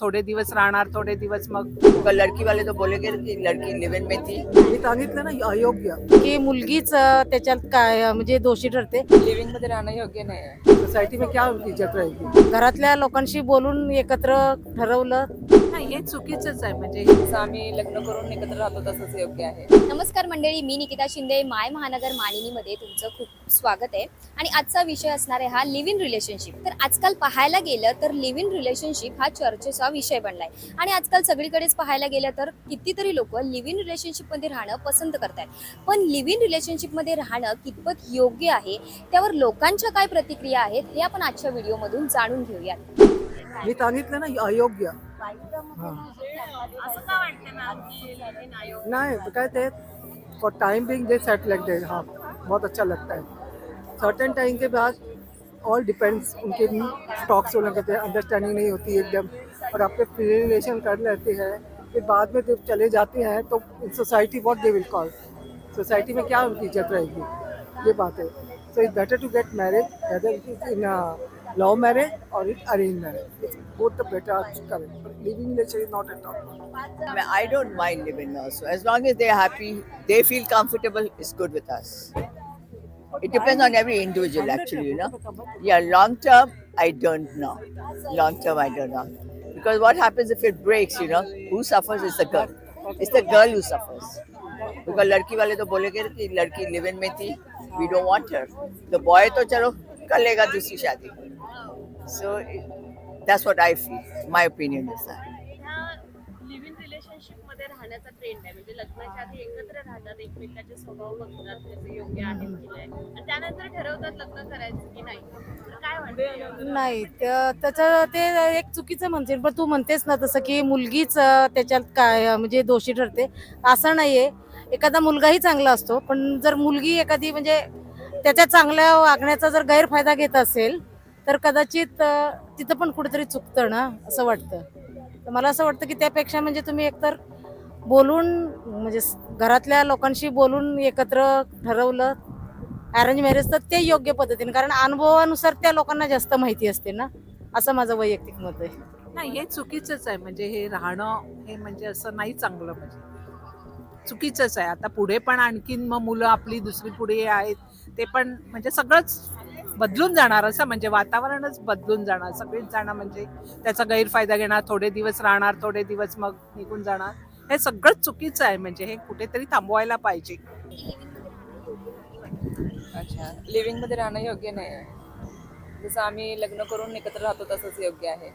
थोडे दिवस राहणार थोडे दिवस मग. लड़की वाले तो बोलेंगे कि लड़की लिव इन में थी. मी सांगितलं ना अयोग्य. की मुलगीच त्याच्यात काय म्हणजे दोषी ठरते. लिव्हिंगमध्ये राहणं योग्य नाही. आहे सोसाइटी में क्या इज्जत रहेगी घरातल्या लोकांशी बोलून एकत्र ठरवलं हे चुकीचंच आहे. म्हणजे जसं आम्ही लग्न करून एकत्र राहतो तसंच योग्य आहे. नमस्कार मंडळी मी निकिता शिंदे माय महानगर मानिनीमध्ये तुमचं खूप स्वागत आहे. आणि आजचा विषय असणार आहे हा लिव्ह इन रिलेशनशिप तर आजकाल पाहायला गेलं तर लिव्ह इन रिलेशनशिप हा चर्चेचा विषय बनलाय. आणि आजकाल सगळीकडेच पाहायला गेलं तर कितीतरी लोक लिव्ह इन रिलेशनशिपमध्ये राहणं पसंत करतात पण लिव्ह इन रिलेशनशिपमध्ये राहणं कितपत योग्य आहे? त्यावर लोकांच्या काय प्रतिक्रिया आहेत हे आपण आजच्या व्हिडिओमधून जाणून घेऊयात. मी सांगितलं ना अयोग्य. हा. नाही तो काय ते for time being they set लग दे हाँ बहुत अच्छा लगता है। सर्टेन टाइम के बाद ऑल डिपेंड्स उनके स्टॉक्स होने कहते हैं अंडरस्टैंडिंग नहीं होती एकदम। और आपके फ्री रिलेशन कर लेते हैं फिर बाद में जब चले जाते हैं तो society what they will call society में क्या उनकी इज्जत रहेगी? ये बात है। So it's better to get marriage whether in love marriage और it arrange marriage it's both the better correct living relation is not at all I don't mind living also. As long as they're happy, they feel comfortable, it's good with us. It depends on every individual actually, you know. Yeah, long term, I don't know. Long term, I don't know. Because what happens if it breaks, you know? Who suffers is the girl. It's the girl who suffers. Because लड़की वाले तो बोलेंगे कि लड़की live in में थी we don't want her the boy तो चलो कर लेगा दूसरी शादी so that's what I feel my opinion is that live in रिलेशनशिपमध्ये राहण्याचा ट्रेंड आहे. म्हणजे लग्नाच्या आधी एकत्र राहतात एकमेकाचे स्वभाव बघतात त्याचे योग्य आहे की नाही. आणि त्यानंतर ठरवतात लग्न करायचं की नाही. तर काय वाटतं? नाही त्या- त्याचं ते एक चुकीचं म्हणते. पण तू म्हणतेस ना तसं की मुलगीच अ, त्याच्यात काय अ, म्हणजे दोषी ठरते. असं नाहीये. एखादा मुलगाही चांगला असतो. पण जर मुलगी एखादी म्हणजे त्याच्या चांगल्या वागण्याचा जर गैरफायदा घेत असेल तर कदाचित तिथं पण कुठेतरी चुकतं ना असं वाटतं. तर मला असं वाटतं की त्यापेक्षा म्हणजे तुम्ही एकतर बोलून म्हणजे घरातल्या लोकांशी बोलून एकत्र ठरवलं अरेंज मॅरेज तर ते योग्य पद्धतीने कारण अनुभवानुसार त्या लोकांना जास्त माहिती असते ना असं माझं वैयक्तिक मत आहे. नाही हे चुकीचंच आहे म्हणजे हे राहणं हे म्हणजे असं नाही चांगलं म्हणजे. चुकीचंच आहे आता पुढे पण आणखीन मग मुलं आपली दुसरी पुढे आहेत ते पण म्हणजे सगळंच बदलून जाणार असं म्हणजे वातावरणच बदलून जाणार. सगळीच जाणं म्हणजे त्याचा गैरफायदा घेणार थोडे दिवस राहणार थोडे दिवस मग निघून जाणार. हे सगळंच चुकीचं आहे म्हणजे हे कुठेतरी थांबवायला पाहिजे. अच्छा. लिव्हिंगमध्ये राहणं योग्य नाही जसं आम्ही लग्न करून एकत्र राहतो तसंच योग्य आहे.